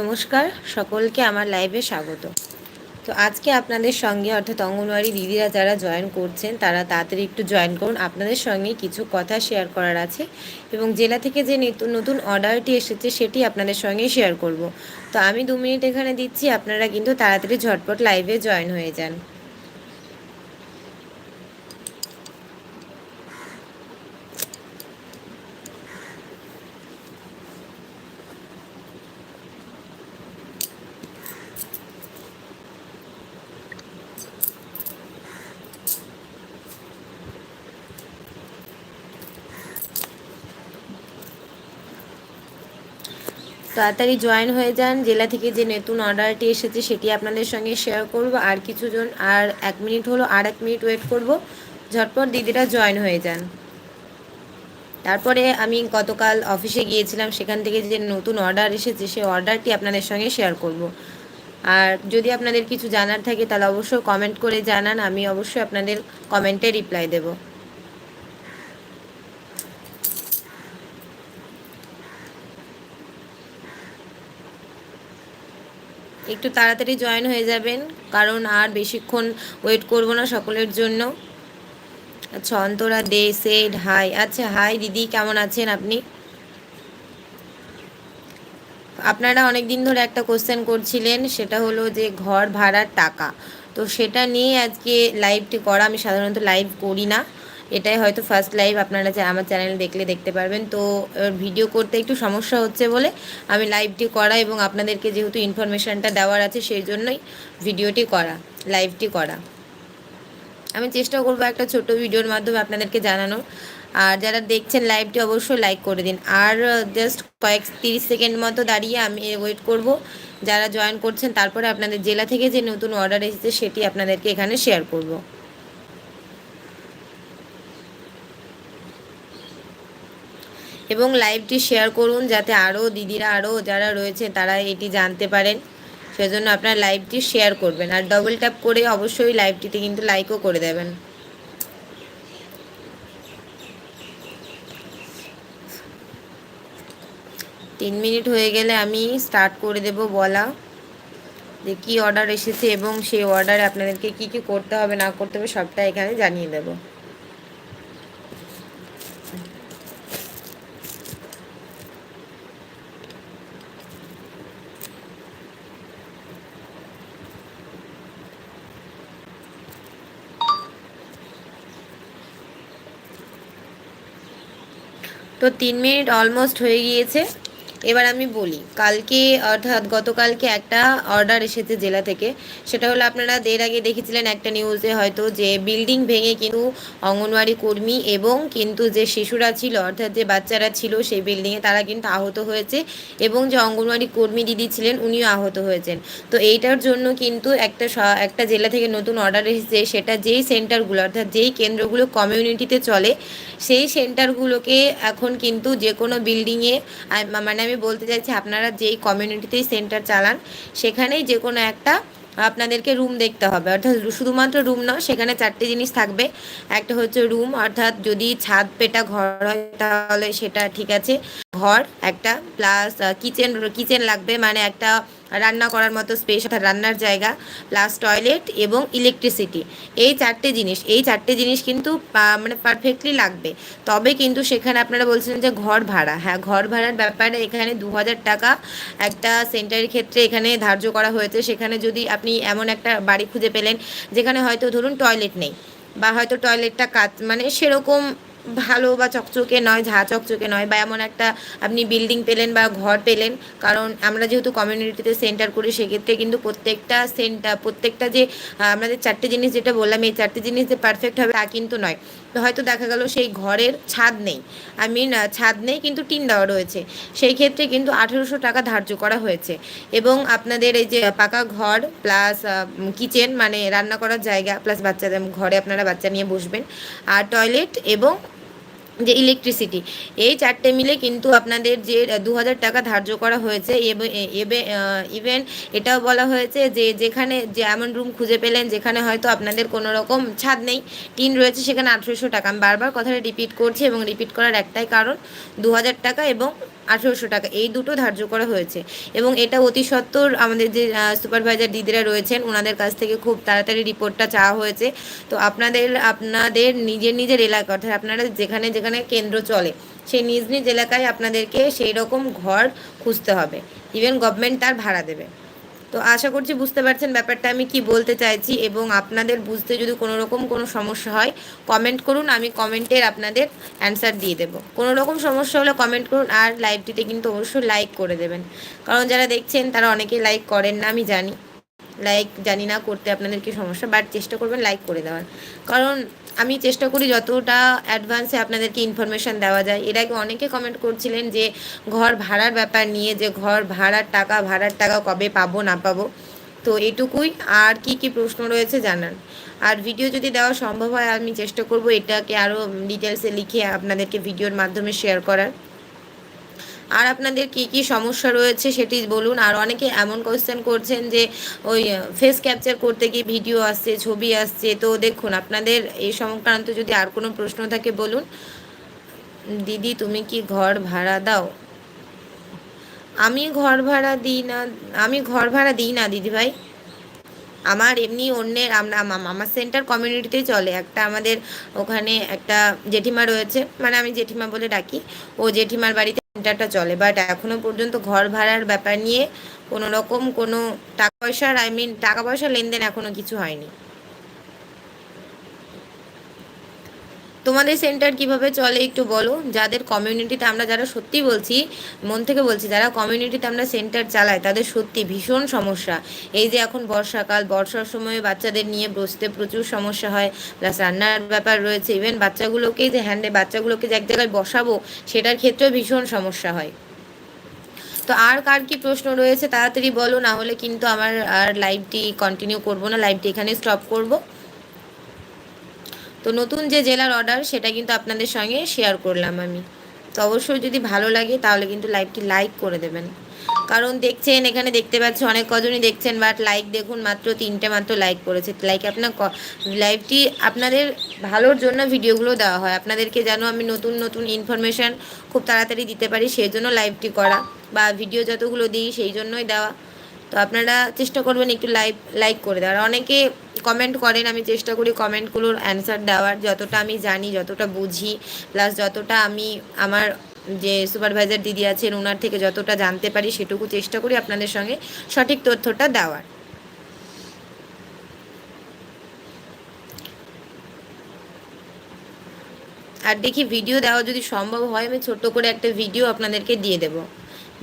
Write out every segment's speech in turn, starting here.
নমস্কার, সকলকে আমার লাইভে স্বাগত। তো আজকে আপনাদের সঙ্গে, অর্থাৎ অঙ্গনওয়াড়ি দিদিরা যারা জয়েন করছেন, তারা তাড়াতাড়ি একটু জয়েন করুন। আপনাদের সঙ্গে কিছু কথা শেয়ার করার আছে এবং জেলা থেকে যে নতুন অর্ডারটি এসেছে, সেটি আপনাদের সঙ্গে শেয়ার করব। তো আমি দু মিনিট এখানে দিচ্ছি, আপনারা কিন্তু তাড়াতাড়ি ঝটপট লাইভে জয়েন হয়ে যান। তাড়াতাড়ি জয়েন হয়ে যান। জেলা থেকে যে নতুন অর্ডারটি এসেছে সেটি আপনাদের সঙ্গে শেয়ার করব। আর কিছুজন, আর এক মিনিট হলো, আর এক মিনিট ওয়েট করব। ঝটপট দিদিরা জয়েন হয়ে যান। তারপরে আমি গতকাল অফিসে গিয়েছিলাম। সেখান থেকে যে নতুন অর্ডার এসেছে, সেই অর্ডারটি আপনাদের সঙ্গে শেয়ার করব। আর যদি আপনাদের কিছু জানার থাকে, তাহলে অবশ্যই কমেন্ট করে জানান। আমি অবশ্যই আপনাদের কমেন্টে রিপ্লাই দেবো। একটু তাড়াতাড়ি জয়েন হয়ে যাবেন, কারণ আর বেশিক্ষণ ওয়েট করব না সকলের জন্য। আচ্ছা অন্তরা দে সেড হাই আচ্ছা হাই দিদি, কেমন আছেন আপনি? আপনারা অনেক দিন ধরে একটা কোশ্চেন করছিলেন, সেটা হলো যে ঘর ভাড়ার টাকা। তো সেটা নিয়ে আজকে লাইভটি করা, আমি সাধারণত লাইভ করি না। এটাই হয়তো ফার্স্ট লাইভ আপনারা যে আমার চ্যানেল দেখলে দেখতে পারবেন। তো ভিডিও করতে একটু সমস্যা হচ্ছে বলে আমি লাইভটি করা এবং আপনাদেরকে যেহেতু ইনফরমেশানটা দেওয়ার আছে সেই জন্যই ভিডিওটি করা লাইভটি করা। আমি চেষ্টা করব একটা ছোট ভিডিওর মাধ্যমে আপনাদেরকে জানানো আর যারা দেখছেন লাইভটি অবশ্যই লাইক করে দিন। আর জাস্ট কয়েক তিরিশ সেকেন্ড মতো দাঁড়িয়ে আমি ওয়েট করব। যারা জয়েন করছেন তারপরে আপনাদের জেলা থেকে যে নতুন অর্ডার এসেছে সেটি আপনাদেরকে এখানে শেয়ার করব। এবং লাইভটি শেয়ার করুন যাতে আরও দিদিরা আরও যারা রয়েছে তারা এটি জানতে পারেন। সেজন্য আপনার লাইভটি শেয়ার করবেন আর ডবল ট্যাপ করে অবশ্যই লাইভটিতে কিন্তু লাইকও করে দেবেন। তিন মিনিট হয়ে গেলে আমি স্টার্ট করে দেব বলা। যে কী অর্ডার এসেছে এবং সেই অর্ডারে আপনাদেরকে কি কি করতে হবে, না করতে হবে সবটা এখানে জানিয়ে দেবো। তো তিন মিনিট অলমোস্ট হয়ে গিয়েছে। এবার আমি বলি, কালকে, অর্থাৎ গতকালকে একটা অর্ডার এসেছে জেলা থেকে। সেটা হলো আপনারা এর আগে দেখেছিলেন একটা নিউজে হয়তো যে বিল্ডিং ভেঙে কিন্তু অঙ্গনওয়াড়ি কর্মী এবং কিন্তু যে শিশুরা ছিল, অর্থাৎ যে বাচ্চারা ছিল সেই বিল্ডিংয়ে তারা কিন্তু আহত হয়েছে এবং যে অঙ্গনওয়াড়ি কর্মী দিদি ছিলেন উনিও আহত হয়েছেন। তো এইটার জন্য কিন্তু একটা একটা জেলা থেকে নতুন অর্ডার এসেছে, সেটা যেই সেন্টারগুলো অর্থাৎ যেই কেন্দ্রগুলো কমিউনিটিতে চলে, সেই সেন্টারগুলোকে এখন কিন্তু যে কোনো বিল্ডিংয়ে মানে আমি বলতে চাইছি, আপনারা যেই কমিউনিটিতেই সেন্টার চালান, সেখানেই যে কোনো একটা আপনাদেরকে রুম দেখতে হবে। অর্থাৎ শুধুমাত্র রুম নয়, সেখানে চারটে জিনিস থাকবে। একটা হচ্ছে রুম অর্থাৎ যদি ছাদ পেটা ঘর হয়, তাহলে সেটা ঠিক আছে। ঘর, একটা প্লাস কিচেন কিচেন লাগবে মানে একটা রান্না করার মতো স্পেস অর্থাৎ রান্নার জায়গা প্লাস টয়লেট এবং ইলেকট্রিসিটি এই চারটে জিনিস, এই চারটে জিনিস কিন্তু মানে পারফেক্টলি লাগবে। তবে কিন্তু সেখানে আপনারা বলছেন যে ঘর ভাড়া। হ্যাঁ ঘর ভাড়ার ব্যাপারে এখানে দু হাজার টাকা একটা সেন্টারের ক্ষেত্রে এখানে ধার্য করা হয়েছে। সেখানে যদি আপনি এমন একটা বাড়ি খুঁজে পেলেন, যেখানে হয়তো ধরুন টয়লেট নেই, বা হয়তো টয়লেটটা কাজ মানে সেরকম ভালো বা চকচকে নয়, ঝা চকচকে নয় বা এমন একটা আপনি বিল্ডিং পেলেন বা ঘর পেলেন, কারণ আমরা যেহেতু কমিউনিটিতে সেন্টার করি, সেক্ষেত্রে কিন্তু প্রত্যেকটা সেন্টার প্রত্যেকটা যে আমাদের চারটে জিনিস যেটা বললাম, এই চারটে জিনিস যে পারফেক্ট হবে তা কিন্তু নয়। হয়তো দেখা গেল সেই ঘরের ছাদ নেই। আই মিন ছাদ নেই কিন্তু টিন দেওয়া রয়েছে। সেই ক্ষেত্রে কিন্তু আঠেরোশো টাকা ধার্য করা হয়েছে। এবং আপনাদের এই যে পাকা ঘর প্লাস কিচেন মানে রান্না করার জায়গা প্লাস বাচ্চাদের, ঘরে আপনারা বাচ্চা নিয়ে বসবেন। আর টয়লেট এবং যে ইলেকট্রিসিটি এই চারটে মিলে কিন্তু আপনাদের যে দু হাজার টাকা ধার্য করা হয়েছে ইভেন এটাও বলা হয়েছে যে, যেখানে, যে এমন রুম খুঁজে পেলেন, যেখানে হয়তো আপনাদের কোনো রকম ছাদ নেই, টিন রয়েছে, সেখানে আঠেরোশো টাকা। আমি বারবার কথাটা রিপিট করছি এবং রিপিট করার একটাই কারণ দু হাজার টাকা এবং আঠেরোশো টাকা। এই দুটো ধার্য করা হয়েছে। এবং এটা অতি সত্বর আমাদের যে সুপারভাইজার দিদিরা রয়েছেন ওনাদের কাছ থেকে খুব তাড়াতাড়ি রিপোর্টটা চাওয়া হয়েছে। তো আপনাদের আপনাদের নিজের নিজের এলাকা, অর্থাৎ আপনারা যেখানে যেখানে কেন্দ্র চলে, সেই নিজ নিজ এলাকায় আপনাদেরকে সেই রকম ঘর খুঁজতে হবে। ইভেন গভর্নমেন্ট তার ভাড়া দেবে। তো আশা করছি বুঝতে পারছেন ব্যাপারটা, আমি কি বলতে চাইছি এবং আপনাদের বুঝতে যদি কোনো রকম কোনো সমস্যা হয় কমেন্ট করুন, আমি কমেন্টের আপনাদের অ্যান্সার দিয়ে দেবো। কোনো রকম সমস্যা হলে কমেন্ট করুন আর লাইভটিতে কিন্তু অবশ্যই লাইক করে দেবেন। কারণ যারা দেখছেন, তারা অনেকেই লাইক করেন না, আমি জানি। লাইক জানি না করতে আপনাদের কি সমস্যা বাট চেষ্টা করবেন লাইক করে দেওয়ার। কারণ আমি চেষ্টা করি যতটা অ্যাডভান্সে আপনাদেরকে ইনফরমেশান দেওয়া যায়। এর আগে অনেকে কমেন্ট করছিলেন যে, ঘর ভাড়ার ব্যাপার নিয়ে যে, ঘর ভাড়ার টাকা ভাড়ার টাকা কবে পাবো, না পাবো? তো এটুকুই। আর কি কি প্রশ্ন রয়েছে জানান। আর ভিডিও যদি দেওয়া সম্ভব হয়, আমি চেষ্টা করব এটাকে আরও ডিটেলসে লিখে আপনাদেরকে ভিডিওর মাধ্যমে শেয়ার করার। আর আপনাদের কি কি সমস্যা রয়েছে সেটি বলুন। আর অনেকে এমন কোয়েশ্চেন করছেন যে, ওই ফেস ক্যাপচার করতে গিয়ে ভিডিও আসছে, ছবি আসছে। তো দেখুন, আপনাদের এই সংক্রান্ত যদি আর কোনো প্রশ্ন থাকে বলুন। দিদি, তুমি কি ঘর ভাড়া দাও? আমি ঘর ভাড়া দিই না, আমি ঘর ভাড়া দিই না দিদিভাই আমার এমনি অন্যের, আমরা আমার সেন্টার কমিউনিটিতেই চলে। একটা আমাদের ওখানে একটা জেঠিমা রয়েছে। মানে আমি জেঠিমা বলে ডাকি। ও জেঠিমার বাড়িতে সেন্টারটা চলে বাট এখনও পর্যন্ত ঘর ভাড়ার ব্যাপার নিয়ে কোনো রকম কোনো টাকা পয়সার আই মিন টাকা পয়সা লেনদেন এখনও কিছু হয়নি। তোমাদের সেন্টার কীভাবে চলে একটু বলো। যাদের কমিউনিটিতে আমরা যারা সত্যি বলছি, মন থেকে বলছি, যারা কমিউনিটিতে আমরা সেন্টার চালাই, তাদের সত্যি ভীষণ সমস্যা। এই যে এখন বর্ষাকাল, বর্ষার সময় বাচ্চাদের নিয়ে বসতে প্রচুর সমস্যা হয় প্লাস রান্নার ব্যাপার রয়েছে ইভেন বাচ্চাগুলোকেই যে হ্যান্ডে বাচ্চাগুলোকে যে এক জায়গায় বসাবো, সেটার ক্ষেত্রেও ভীষণ সমস্যা হয়। তো আর কার কি প্রশ্ন রয়েছে, তাড়াতাড়ি বলো, না হলে কিন্তু আমার আর লাইভটি কন্টিনিউ করব না লাইভটি এখানে স্টপ করব। তো নতুন যে জেলার অর্ডার সেটা কিন্তু আপনাদের সঙ্গে শেয়ার করলাম আমি। তো অবশ্যই যদি ভালো লাগে, তাহলে কিন্তু লাইভটি লাইক করে দেবেন। কারণ দেখছেন, এখানে দেখতে পাচ্ছি অনেক কজনই দেখছেন বাট লাইক দেখুন মাত্র তিনটে মাত্র লাইক করেছে। লাইক আপনার লাইভটি আপনাদের ভালোর জন্য ভিডিওগুলো দেওয়া হয়। আপনাদেরকে যেন আমি নতুন নতুন ইনফরমেশান খুব তাড়াতাড়ি দিতে পারি, সেই জন্য লাইভটি করা বা ভিডিও যতগুলো দিই, সেই জন্যই দেওয়া। তো আপনারা চেষ্টা করবেন একটু লাইভ লাইক করে দেওয়ার। অনেকে কমেন্ট করেন, আমি চেষ্টা করি কমেন্টগুলোর অ্যান্সার দেওয়ার। যতটা আমি জানি, যতটা বুঝি প্লাস যতটা আমি আমার যে সুপারভাইজার দিদি আছেন ওনার থেকে যতটা জানতে পারি, সেটুকু চেষ্টা করি আপনাদের সঙ্গে সঠিক তথ্যটা দেওয়ার। আর দেখি ভিডিও দেওয়া যদি সম্ভব হয়, আমি ছোট্ট করে একটা ভিডিও আপনাদেরকে দিয়ে দেবো।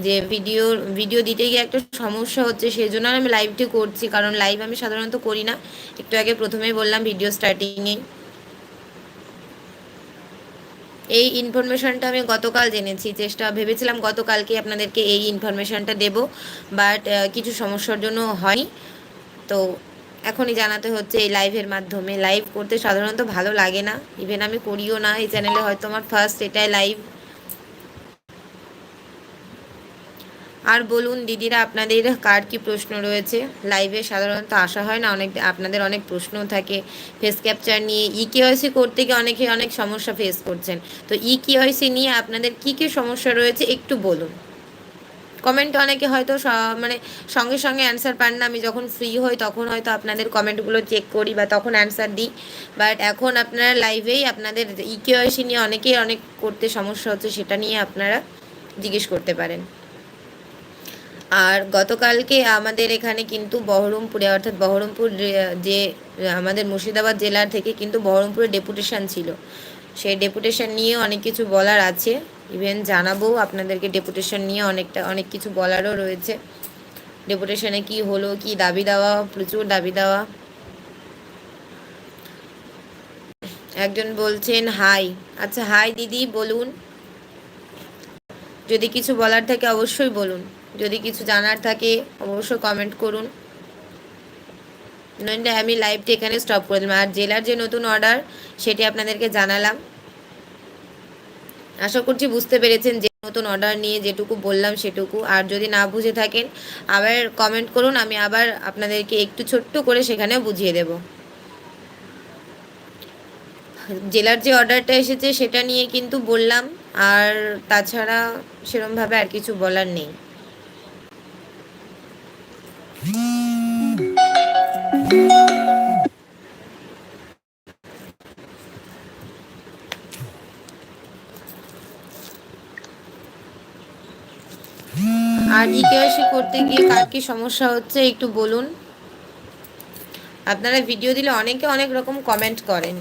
যে ভিডিও ভিডিও দিতে গিয়ে একটা সমস্যা হচ্ছে সেই জন্য আমি লাইভটি করছি। কারণ লাইভ আমি সাধারণত করি না। একটু আগে প্রথমেই বললাম ভিডিও স্টার্টিংয়ে এই। ইনফরমেশনটা আমি গতকাল জেনেছি। চেষ্টা, ভেবেছিলাম গতকালকে আপনাদেরকে এই ইনফরমেশনটা দেব। বাট কিছু সমস্যার জন্য হয়নি। তো এখনই জানাতে হচ্ছে এই লাইভের মাধ্যমে। লাইভ করতে সাধারণত ভালো লাগে না। ইভেন আমি করিও না। এই চ্যানেলে হয়তো আমার ফার্স্ট এটাই লাইভ আর বলুন, দিদিরা, আপনাদের কার কি প্রশ্ন রয়েছে? লাইভে সাধারণত আসা হয় না, অনেক, আপনাদের অনেক প্রশ্ন থাকে। ফেস ক্যাপচার নিয়ে ই কেওয়াইসি করতে গিয়ে অনেকে অনেক সমস্যা ফেস করছেন। তো ই কেওয়াইসি নিয়ে আপনাদের কি কি সমস্যা রয়েছে, একটু বলুন। কমেন্ট অনেকে হয়তো মানে সঙ্গে সঙ্গে অ্যান্সার পান না। আমি যখন ফ্রি হই, তখন হয়তো আপনাদের কমেন্টগুলো চেক করি বা তখন অ্যান্সার দিই। বাট এখন আপনারা লাইভেই আপনাদের ই কেওয়াইসি নিয়ে অনেকেই অনেক করতে সমস্যা হচ্ছে, সেটা নিয়ে আপনারা জিজ্ঞেস করতে পারেন। আর গতকালকে আমাদের এখানে কিন্তু বহরমপুরে, অর্থাৎ বহরমপুর যে আমাদের মুর্শিদাবাদ জেলার থেকে কিন্তু বহরমপুরে ডেপুটেশন ছিল। সেই ডেপুটেশন নিয়ে অনেক কিছু বলার আছে। ইভেন জানাব আপনাদেরকে ডেপুটেশন নিয়ে অনেকটা, অনেক কিছু বলারও রয়েছে। ডেপুটেশনে কি হলো, কি দাবি দেওয়া, প্রচুর দাবি দেওয়া। একজন বলছেন, হাই। আচ্ছা হাই দিদি, বলুন। যদি কিছু বলার থাকে অবশ্যই বলুন। যদি কিছু জানার থাকে, অবশ্যই কমেন্ট করুন। নইলে আমি লাইভটি এখানে স্টপ করে দিলাম। আর জেলার যে নতুন অর্ডার সেটি আপনাদেরকে জানালাম। আশা করছি বুঝতে পেরেছেন যে নতুন অর্ডার নিয়ে যেটুকু বললাম সেটুকু। আর যদি না বুঝে থাকেন, আবার কমেন্ট করুন, আমি আবার আপনাদেরকে একটু ছোট্ট করে সেখানে বুঝিয়ে দেব। জেলার যে অর্ডারটা এসেছে, সেটা নিয়ে কিন্তু বললাম। আর তাছাড়া সেরমভাবে আর কিছু বলার নেই। আর ইকেওয়াইসি করতে গিয়ে কার কি সমস্যা হচ্ছে একটু বলুন। আপনারা ভিডিও দিলে অনেকে অনেক রকম কমেন্ট করেন।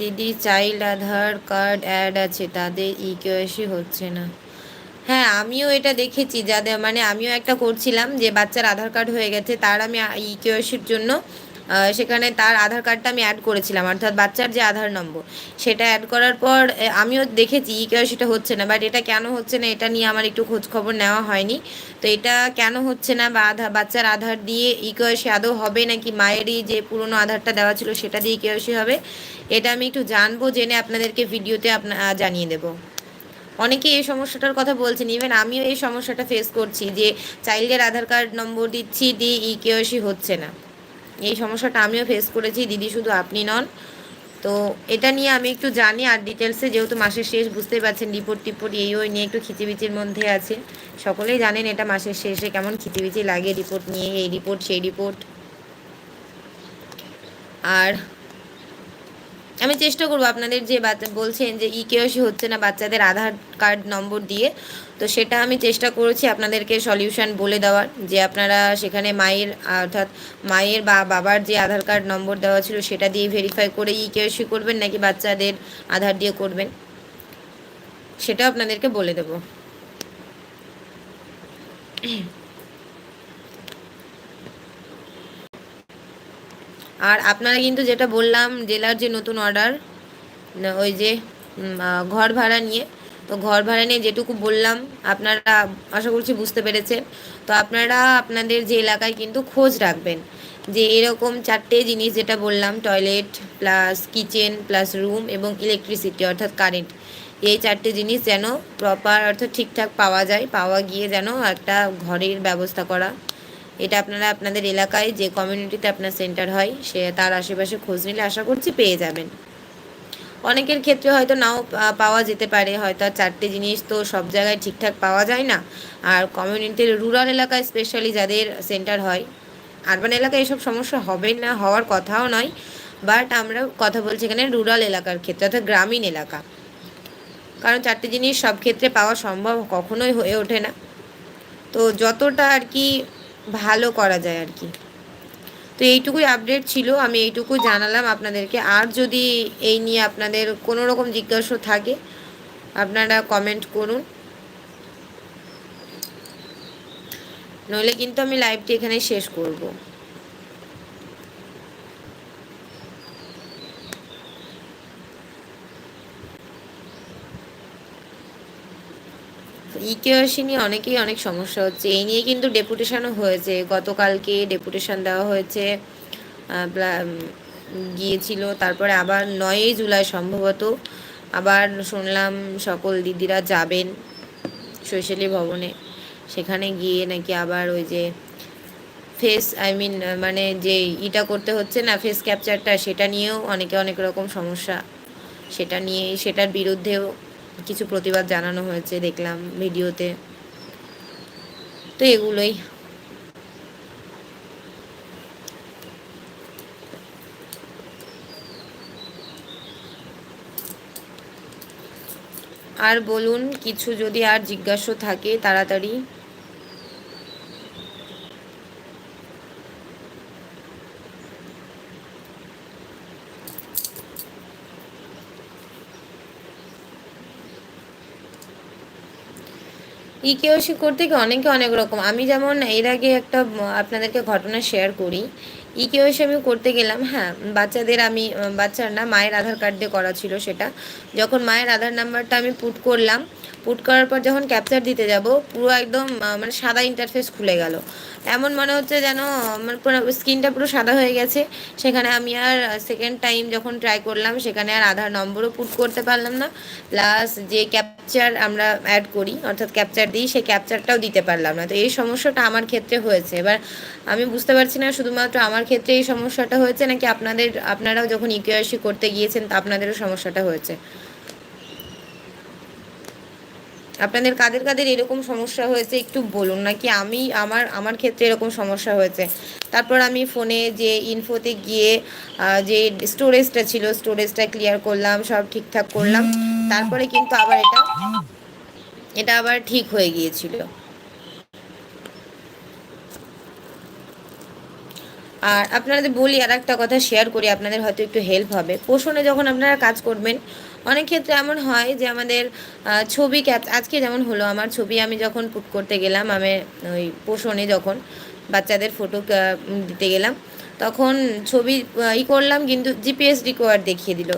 দিদি চাইল্ড আধার কার্ড অ্যাড আছে, তাদের ই ইকেওয়াইসি হচ্ছে না। হ্যাঁ আমিও এটা দেখেছি, যাদের মানে আমিও একটা করছিলাম যে বাচ্চার আধার কার্ড হয়ে গেছে, তার আমি ইকেওয়াইসির জন্য সেখানে তার আধার কার্ডটা আমি অ্যাড করেছিলাম, অর্থাৎ বাচ্চার যে আধার নম্বর সেটা অ্যাড করার পর আমিও দেখেছি ই সেটা হচ্ছে না বাট এটা কেন হচ্ছে না এটা নিয়ে আমার একটু খোঁজ খবর নেওয়া হয়নি। তো এটা কেন হচ্ছে না বা আধার বাচ্চার আধার দিয়ে ই আদৌ হবে নাকি মায়েরই যে পুরনো আধারটা দেওয়া ছিল সেটা দিয়ে কেওয়াইসি হবে, এটা আমি একটু জানব, জেনে আপনাদেরকে ভিডিওতে আপনা জানিয়ে দেবো। অনেকে এই সমস্যাটার কথা বলছেন ইভেন আমিও এই সমস্যাটা ফেস করছি যে, চাইল্ডের আধার কার্ড নম্বর দিচ্ছি, দিয়ে ই কেওয়াইসি হচ্ছে না। এই সমস্যাটা আমিও ফেস করেছি, দিদি শুধু আপনি নন। তো এটা নিয়ে আমি একটু জানি, আর ডিটেলসে যেহেতু মাসের শেষ, বুঝতেই পারছেন রিপোর্ট টিপোর্ট এই ওই নিয়ে একটু খিচিবিচির মধ্যে আছে। সকলেই জানেন এটা মাসের শেষে কেমন খিচিবিচি লাগে রিপোর্ট নিয়ে, এই রিপোর্ট সেই রিপোর্ট আর আমি চেষ্টা করব আপনাদের যে বাচ্চা বলছেন যে ই কেওসি হচ্ছে না বাচ্চাদের আধার কার্ড নম্বর দিয়ে, তো সেটা আমি চেষ্টা করেছি আপনাদেরকে সলিউশন বলে দেওয়ার, যে আপনারা সেখানে মায়ের, অর্থাৎ মায়ের বা বাবার যে আধার কার্ড নম্বর দেওয়া ছিল সেটা দিয়ে ভেরিফাই করে ই কেওসি করবেন নাকি বাচ্চাদের আধার দিয়ে করবেন, সেটাও আপনাদেরকে বলে দেবো। আর আপনারা কিন্তু যেটা বললাম, জেলার যে নতুন অর্ডার ওই যে ঘর ভাড়া নিয়ে, তো ঘর ভাড়া নিয়ে যেটুকু বললাম, আপনারা আশা করছি বুঝতে পেরেছেন। তো আপনারা আপনাদের যে এলাকায় কিন্তু খোঁজ রাখবেন যে এরকম চারটে জিনিস যেটা বললাম toilet plus kitchen plus room এবং ইলেকট্রিসিটি অর্থাৎ কারেন্ট এই চারটে জিনিস যেন প্রপার অর্থাৎ ঠিকঠাক পাওয়া যায়, পাওয়া গিয়ে যেন একটা ঘরের ব্যবস্থা করা এটা আপনারা আপনাদের এলাকায় যে কমিউনিটিতে আপনার সেন্টার হয়, সে তার আশেপাশে খোঁজ নিলে আশা করছি পেয়ে যাবেন। অনেকের ক্ষেত্রে হয়তো নাও পাওয়া যেতে পারে, হয়তো চারটে জিনিস তো সব জায়গায় ঠিকঠাক পাওয়া যায় না। আর কমিউনিটির রুরাল এলাকায় স্পেশালি যাদের সেন্টার হয় আরবান এলাকায় এসব সমস্যা হবে না, হওয়ার কথাও নয়। বাট আমরা কথা বলছি এখানে রুরাল এলাকার ক্ষেত্রে, অর্থাৎ গ্রামীণ এলাকা। কারণ চারটে জিনিস সব ক্ষেত্রে পাওয়া সম্ভব কখনোই হয়ে ওঠে না। তো যতটা আর কি ভালো করা যায় আর কি। তো এইটুকুই আপডেট ছিল, আমি এইটুকু জানালাম আপনাদেরকে। আর যদি এই নিয়ে আপনাদের কোনো রকম জিজ্ঞাসা থাকে, আপনারা কমেন্ট করুন। নইলে কিন্তু আমি লাইভটি এখানে শেষ করব। ইকেওয়াসি নিয়ে অনেকেই অনেক সমস্যা হচ্ছে। এই নিয়ে কিন্তু ডেপুটেশনও হয়েছে। গতকালকে ডেপুটেশন দেওয়া হয়েছে। গিয়েছিল। তারপরে আবার নয়ই জুলাই সম্ভবত। আবার শুনলাম সকল দিদিরা যাবেন শৈশালী ভবনে। সেখানে গিয়ে নাকি আবার ওই যে ফেস আই মিন মানে যে ইটা করতে হচ্ছে না ফেস ক্যাপচারটা সেটা নিয়েও অনেকে অনেক রকম সমস্যা। সেটা নিয়ে, সেটার বিরুদ্ধেও কিছু প্রতিবাদ জানানো হয়েছে, দেখলাম ভিডিওতে। তো এগুলোই। আর বলুন, কিছু যদি আর জিজ্ঞাসা থাকে তাড়াতাড়ি। ইকেওসি করতে গিয়ে অনেকে অনেক রকম। আমি যেমন এর আগে একটা আপনাদেরকে ঘটনা শেয়ার করি। ইকেওসি আমি করতে গেলাম হ্যাঁ বাচ্চাদের আমি, বাচ্চার না, মায়ের আধার কার্ড দিয়ে করা ছিল সেটা। যখন মায়ের আধার নাম্বারটা আমি পুট করলাম পুট করার পর যখন ক্যাপচার দিতে যাব, পুরো একদম মানে সাদা ইন্টারফেস খুলে গেল। এমন মনে হচ্ছে যেন, আমার পুরো স্কিনটা পুরো সাদা হয়ে গেছে। সেখানে আমি আর সেকেন্ড টাইম যখন ট্রাই করলাম, সেখানে আর আধার নম্বরও পুট করতে পারলাম না। প্লাস যে ক্যাপচার আমরা অ্যাড করি, অর্থাৎ ক্যাপচার দিই, সেই ক্যাপচারটাও দিতে পারলাম না। তো এই সমস্যাটা আমার ক্ষেত্রে হয়েছে। এবার আমি বুঝতে পারছি না শুধুমাত্র আমার ক্ষেত্রে এই সমস্যাটা হয়েছে, নাকি আপনাদের, আপনারাও যখন ইউকেআইসি করতে গিয়েছেন, তা আপনাদেরও সমস্যাটা হয়েছে। আপনাদের কাদের কাদের এরকম সমস্যা হয়েছে একটু বলুন? নাকি আমি আমার আমার ক্ষেত্রে এরকম সমস্যা হয়েছে? তারপর আমি ফোনে যে ইনফোতে গিয়ে যে স্টোরেজটা ছিল স্টোরেজটা ক্লিয়ার করলাম, সব ঠিকঠাক করলাম। তারপরে কিন্তু আবার এটা এটা আবার ঠিক হয়ে গিয়েছিল। আর আপনাদের বলি আর একটা কথা শেয়ার করি, আপনাদের হয়তো একটু হেল্প হবে। পোষণে যখন আপনারা কাজ করবেন অনেক ক্ষেত্রে এমন হয় যে আমাদের ছবি ক্যাপ, আজকে যেমন হলো, আমার ছবি আমি যখন পুট করতে গেলাম, আমি ওই পোষণে যখন বাচ্চাদের ফটো দিতে গেলাম, তখন ছবি ই করলাম, কিন্তু জিপিএস রিকোয়ার দেখিয়ে দিল।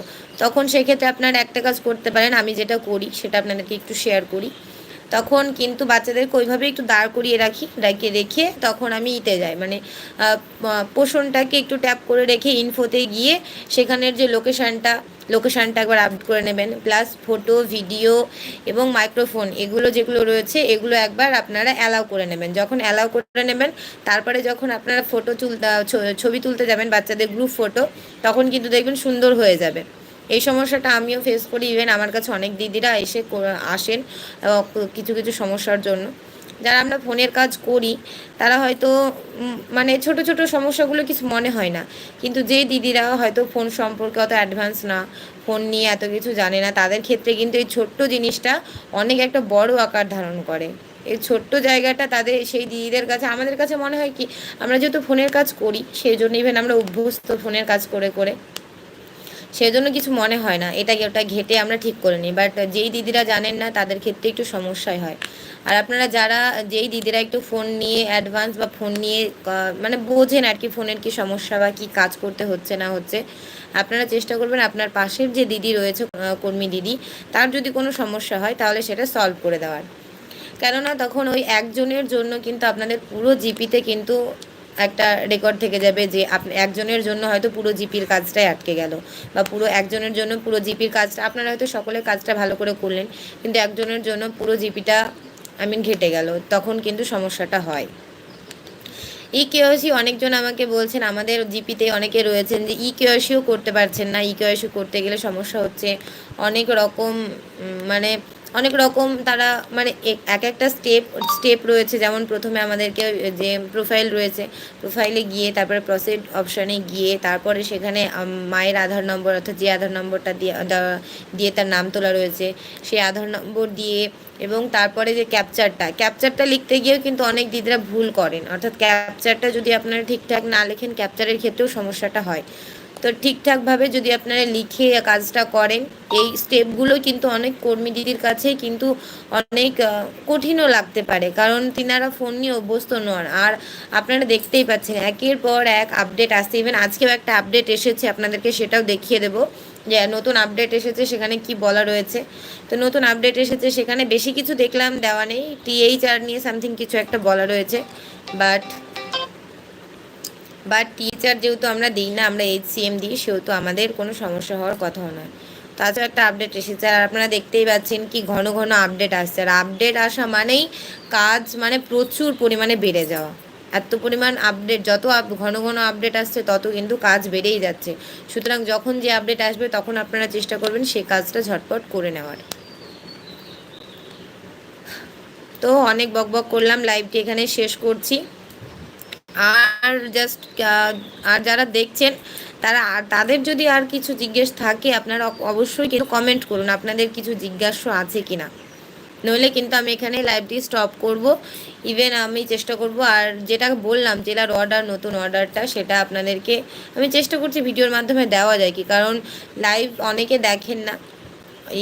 তখন সেক্ষেত্রে আপনারা একটা কাজ করতে পারেন, আমি যেটা করি, সেটা আপনাদেরকে একটু শেয়ার করি। তখন কিন্তু বাচ্চাদেরকে ওইভাবে একটু দাঁড় করিয়ে রাখি, রেখে রেখে তখন আমি ইতে যাই। মানে পোষণটাকে একটু ট্যাপ করে রেখে ইনফোতে গিয়ে সেখানের যে লোকেশানটা লোকেশানটা একবার আপডেট করে নেবেন প্লাস ফটো ভিডিও এবং মাইক্রোফোন এগুলো যেগুলো রয়েছে, এগুলো একবার আপনারা অ্যালাউ করে নেবেন। যখন অ্যালাউ করে নেবেন, তারপরে যখন আপনারা ফটো তুলতে ছবি তুলতে যাবেন, বাচ্চাদের গ্রুপ ফটো তখন কিন্তু দেখবেন সুন্দর হয়ে যাবে। এই সমস্যাটা আমিও ফেস করি ইভেন আমার কাছে অনেক দিদিরা এসে আসেন কিছু কিছু সমস্যার জন্য। যারা আমরা ফোনের কাজ করি, তারা হয়তো মানে ছোট ছোট সমস্যাগুলো কিছু মনে হয় না। কিন্তু যে দিদিরা হয়তো ফোন সম্পর্কে অত অ্যাডভান্স না, ফোন নিয়ে এত কিছু জানে না, তাদের ক্ষেত্রে কিন্তু এই ছোট্ট জিনিসটা অনেক একটা বড় আকার ধারণ করে। এই ছোট্ট জায়গাটা তাদের, সেই দিদিদের কাছে, আমাদের কাছে মনে হয় কি, আমরা যেহেতু ফোনের কাজ করি, সেই জন্য ইভেন আমরা অভ্যস্ত ফোনের কাজ করে করে সেই জন্য কিছু মনে হয় না। এটাকে ওটা ঘেটে আমরা ঠিক করে নিই। বাট যেই দিদিরা জানেন না, তাদের ক্ষেত্রে একটু সমস্যাই হয়। আর আপনারা যারা যেই দিদিরা একটু ফোন নিয়ে অ্যাডভান্স বা ফোন নিয়ে মানে বোঝেন আর কি ফোনের কি সমস্যা বা কি কাজ করতে হচ্ছে না হচ্ছে, আপনারা চেষ্টা করবেন আপনার পাশের যে দিদি রয়েছে কর্মী দিদি, তার যদি কোনো সমস্যা হয়, তাহলে সেটা সলভ করে দেওয়ার। কেননা তখন ওই একজনের জন্য কিন্তু আপনাদের পুরো জিপিতে কিন্তু একটা রেকর্ড থেকে যাবে যে আপনি একজনের জন্য হয়তো পুরো জিপির কাজটাই আটকে গেল বা পুরো একজনের জন্য পুরো জিপির কাজটা, আপনারা হয়তো সকলে কাজটা ভালো করে করলেন, কিন্তু একজনের জন্য পুরো জিপিটা আই মিন ঘেটে গেল, তখন কিন্তু সমস্যাটা হয়। ই কেওয়াইসি অনেকজন আমাকে বলছেন, আমাদের জিপিতে অনেকে রয়েছেন যে ই কেওয়াইসিও করতে পারছেন না ই কেওয়াইসি করতে গেলে সমস্যা হচ্ছে। অনেক রকম মানে অনেক রকম তারা মানে এক একটা স্টেপ স্টেপ রয়েছে। যেমন প্রথমে আমাদেরকে যে প্রোফাইল রয়েছে প্রোফাইলে গিয়ে তারপরে প্রসেড অপশানে গিয়ে তারপরে সেখানে মায়ের আধার নম্বর অর্থাৎ যে আধার নম্বরটা দিয়ে দিয়ে তার নাম তোলা রয়েছে, সেই আধার নম্বর দিয়ে এবং তারপরে যে ক্যাপচারটা ক্যাপচারটা লিখতে গিয়েও কিন্তু অনেক দিদিরা ভুল করেন। অর্থাৎ ক্যাপচারটা যদি আপনারা ঠিকঠাক না লেখেন ক্যাপচারের ক্ষেত্রেও সমস্যাটা হয়। তো ঠিকঠাকভাবে যদি আপনারা লিখে কাজটা করেন, এই স্টেপগুলো কিন্তু অনেক কর্মী দিদির কাছে কিন্তু অনেক কঠিনও লাগতে পারে। কারণ তিনারা ফোন নিয়ে অভ্যস্ত নন। আর আপনারা দেখতেই পাচ্ছেন, একের পর এক আপডেট আসছে। ইভেন আজকেও একটা আপডেট এসেছে, আপনাদেরকে সেটাও দেখিয়ে দেবো। যে নতুন আপডেট এসেছে, সেখানে কি বলা রয়েছে। তো নতুন আপডেট এসেছে, সেখানে বেশি কিছু দেখলাম, দেওয়া নেই। টিএইচ আর নিয়ে সামথিং কিছু একটা বলা রয়েছে। বাট বা টিচার যেহেতু আমরা দিই না, আমরা এইচ সি এম দিই, সেহেতু আমাদের কোনো সমস্যা হওয়ার কথাও নয়। তাছাড়া একটা আপডেট এসেছে, আর আপনারা দেখতেই পাচ্ছেন কি ঘন ঘন আপডেট আসছে। আর আপডেট আসা মানেই কাজ মানে প্রচুর পরিমাণে বেড়ে যাওয়া। এত পরিমাণ আপডেট যত ঘন ঘন আপডেট আসছে, তত কিন্তু কাজ বেড়েই যাচ্ছে। সুতরাং যখন যে আপডেট আসবে, তখন আপনারা চেষ্টা করবেন সেই কাজটা ঝটপট করে নেওয়ার। তো অনেক বক বক করলাম লাইভটি এখানে শেষ করছি। আর জাস্ট আর যারা দেখছেন, তারা তাদের যদি আর কিছু জিজ্ঞেস থাকে, আপনারা অবশ্যই কিন্তু কমেন্ট করুন, আপনাদের কিছু জিজ্ঞাসা আছে কি না নইলে কিন্তু আমি এখানে লাইভটি স্টপ করব। ইভেন আমি চেষ্টা করব, আর যেটা বললাম, জেলার অর্ডার নতুন অর্ডারটা সেটা আপনাদেরকে, আমি চেষ্টা করছি ভিডিওর মাধ্যমে দেওয়া যায় কি? কারণ লাইভ অনেকে দেখেন না।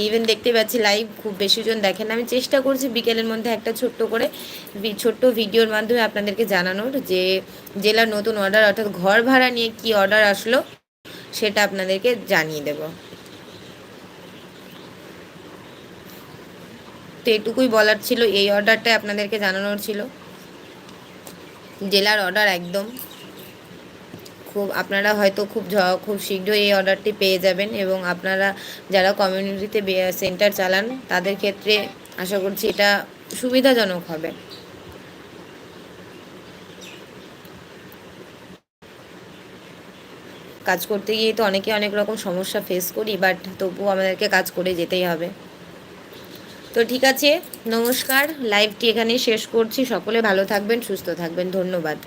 ইভেন দেখতে পাচ্ছি লাইভ খুব বেশিজন দেখেন। আমি চেষ্টা করছি বিকেলের মধ্যে একটা ছোট্ট করে ছোট্ট ভিডিওর মাধ্যমে আপনাদেরকে জানানোর যে, জেলার নতুন অর্ডার অর্থাৎ ঘর ভাড়া নিয়ে কি অর্ডার আসলো সেটা আপনাদেরকে জানিয়ে দেব। তো এটুকুই বলার ছিল, এই অর্ডারটা আপনাদেরকে জানানোর ছিল। জেলার অর্ডার একদম। খুব, আপনারা হয়তো খুব খুব শীঘ্রই এই অর্ডারটি পেয়ে যাবেন এবং আপনারা যারা কমিউনিটিতে সেন্টার চালান, তাদের ক্ষেত্রে আশা করছি এটা সুবিধাজনক হবে। কাজ করতে গিয়ে তো অনেকে অনেক রকম সমস্যা ফেস করি বাট তবুও আমাদেরকে কাজ করে যেতেই হবে। তো ঠিক আছে, নমস্কার লাইভটি এখানেই শেষ করছি। সকলে ভালো থাকবেন, সুস্থ থাকবেন, ধন্যবাদ।